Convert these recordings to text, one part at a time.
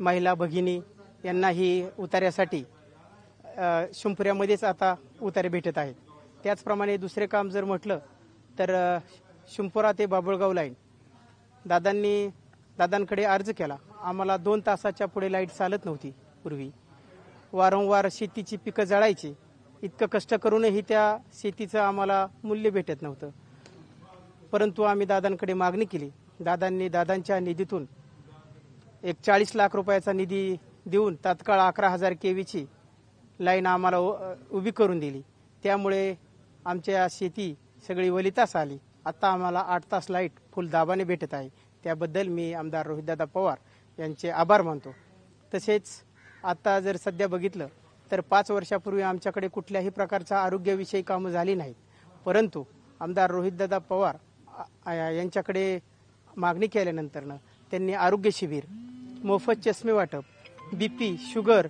महिला भगिनी यांनाही उतार्यासाठी शिंपुऱ्यामध्येच आता उतारे भेटत आहेत. त्याचप्रमाणे दुसरे काम जर म्हटलं तर शिंपुरा शिंपोरा ते बाबुळगाव लाईन दादांनी दादांकडे अर्ज केला. आम्हाला दोन तासाच्या पुढे लाइट चालत नव्हती पूर्वी. वारंवार शेतीची पिकं जळायची. इतकं कष्ट करूनही त्या शेतीचं आम्हाला मूल्य भेटत नव्हतं. परंतु आम्ही दादांकडे मागणी केली. दादांनी दादांच्या निधीतून एक चाळीस लाख रुपयाचा निधी देऊन तात्काळ अकरा हजार केवीची लाईन आम्हाला उ- उभी करून दिली. त्यामुळे आमच्या शेती सगळी वलितास आली. आता आम्हाला आठ तास लाइट फुल दाबाने भेटत आहे. त्याबद्दल मी आमदार रोहितदादा पवार यांचे आभार मानतो. तसेच आता जर सध्या बघितलं तर पाच वर्षापूर्वी आमच्याकडे कुठल्याही प्रकारच्या आरोग्याविषयी कामं झाली नाहीत. परंतु आमदार रोहितदादा पवार यांच्याकडे मागणी केल्यानंतरनं त्यांनी आरोग्य शिबिर मोफत चष्मे वाटप बीपी शुगर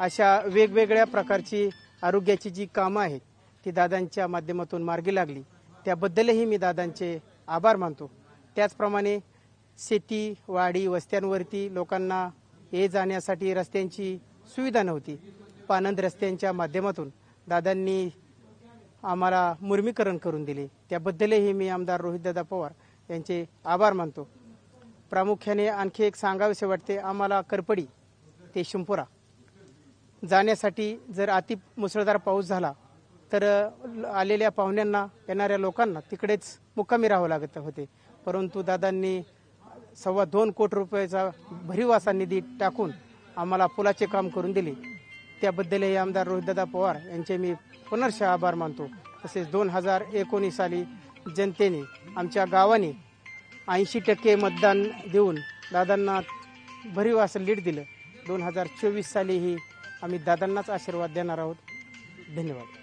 अशा वेगवेगळ्या प्रकारची आरोग्याची जी कामं आहेत ती दादांच्या माध्यमातून मार्गी लागली. त्याबद्दलही मी दादांचे आभार मानतो. त्याचप्रमाणे शेती वाडी वस्त्यांवरती लोकांना ये जाण्यासाठी रस्त्यांची सुविधा नव्हती. पानंद रस्त्यांच्या माध्यमातून दादांनी आम्हाला मुर्मीकरण करून दिले. त्याबद्दलही मी आमदार रोहितदादा पवार यांचे आभार मानतो. प्रामुख्याने आणखी एक सांगावेसे वाटते आम्हाला करपडी ते शिंपुरा. जाण्यासाठी जर अति मुसळधार पाऊस झाला तर आलेल्या पाहुण्यांना येणाऱ्या लोकांना तिकडेच मुक्कामी राहावं लागत होते. परंतु दादांनी सव्वा दोन कोटी रुपयाचा भरीव असा निधी टाकून आम्हाला पुलाचे काम करून दिले. त्याबद्दलही आमदार रोहितदादा पवार यांचे मी पुनर्श आभार मानतो. तसेच दोन हजार एकोणीस साली जनतेने आमच्या गावाने ऐंशी टक्के मतदान देऊन दादांना भरीव असं लीड दिलं. दोन हजार चोवीस सालीही आम्ही दादांनाच आशीर्वाद देणार आहोत. धन्यवाद.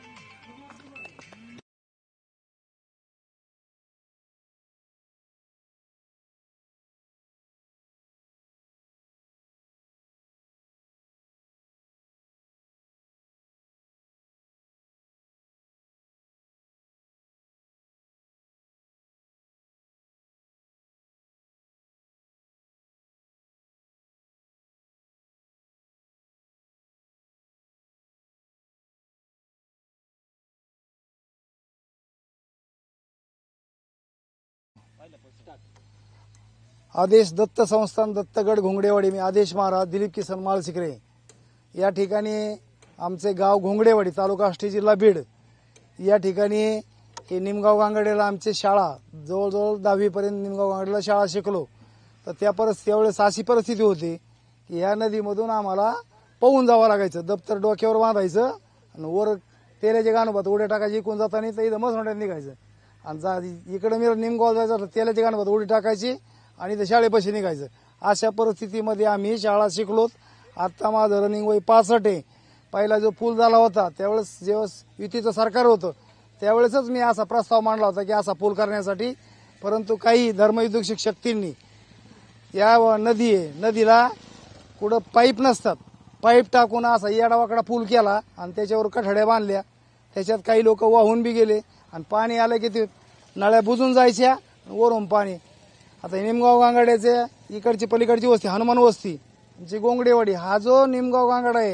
आदेश दत्त संस्थान दत्तगड घोंगडेवाडी. मी आदेश महाराज दिलीप किसन माळशिकरे या ठिकाणी आमचे गाव घोंगडेवाडी तालुका आष्टी जिल्हा बीड. या ठिकाणी हे निमगाव गांगडेला आमची शाळा जवळजवळ दहावीपर्यंत निमगाव गांगडेला शाळा शिकलो. तर त्या परिस्थिती त्यावेळेस अशी परिस्थिती होती की या नदीमधून आम्हाला पळून जावं लागायचं. दप्तर डोक्यावर बांधायचं आणि वर तेलाचे गाणोबात उड्या टाकायची इकून जाताना तर इथं मसनोट्यात निघायचं. आणि जा इकडे मी निमगाव जायचं त्याला तेलाचे उडी टाकायची आणि इथं शाळेपाशी निघायचं. अशा परिस्थितीमध्ये आम्ही शाळा शिकलोत. आत्ता माझं रनिंग वय पासष्ट आहे. पहिला जो पूल झाला होता त्यावेळेस जेव्हा युतीचं सरकार होतं त्यावेळेसच मी असा प्रस्ताव मांडला होता की असा पूल करण्यासाठी परंतु काही धर्मयुद्धक शक्तींनी या नदी आहे नदीला कुठं पाईप नसतात. पाईप टाकून असा येडावाकडा पूल केला आणि त्याच्यावर कठड्या बांधल्या. त्याच्यात काही लोक वाहून बी गेले. आणि पाणी आलं की ते नळ्या बुजून जायच्या वरून पाणी. आता हे निमगाव गांगाड्याचे इकडची पलीकडची वस्ती हनुमान वस्ती जी गोंगडेवाडी हा जो निमगाव गांगाडा आहे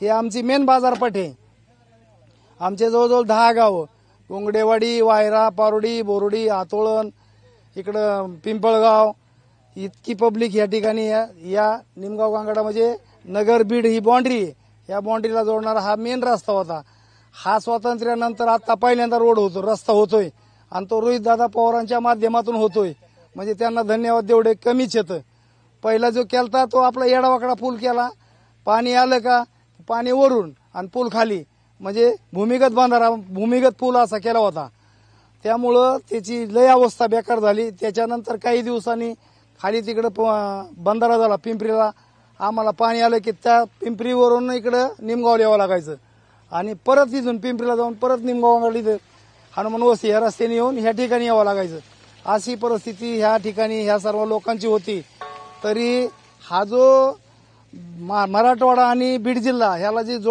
हे आमची मेन बाजारपेठ आहे. आमचे जवळजवळ दहा गावं गोंगडेवाडी वायरा पारोडी बोरोडी आतोळण इकडं पिंपळगाव इतकी पब्लिक या ठिकाणी या या निमगाव गांगडा म्हणजे नगर बीड ही बाँड्री आहे. या बाँड्रीला जोडणारा हा मेन रस्ता होता. हा स्वातंत्र्यानंतर आता पहिल्यांदा रोड होतो रस्ता होतोय. आणि तो रोहित दादा पवारांच्या माध्यमातून होतोय. म्हणजे त्यांना धन्यवाद देवढे कमीच येतं. पहिला जो केलता तो आपला येडावाकडा पूल केला. पाणी आलं का? पाणी वरून आणि पूल खाली. म्हणजे भूमिगत बांधारा भूमिगत पूल असा केला होता. त्यामुळं त्याची लय अवस्था बेकार झाली. त्याच्यानंतर काही दिवसांनी खाली तिकडं प- बंधारा झाला पिंपरीला. आम्हाला पाणी आलं की त्या पिंपरीवरून इकडं निमगाव यावं लागायचं. आणि परत इथून पिंपरीला जाऊन परत निमगाव इथं हनुमान वस्ती ह्या रस्त्याने येऊन ह्या ठिकाणी यावं लागायचं. अशी परिस्थिती ह्या ठिकाणी ह्या सर्व लोकांची होती. तरी हा जो मा- मराठवाडा आणि बीड जिल्हा ह्याला जी जो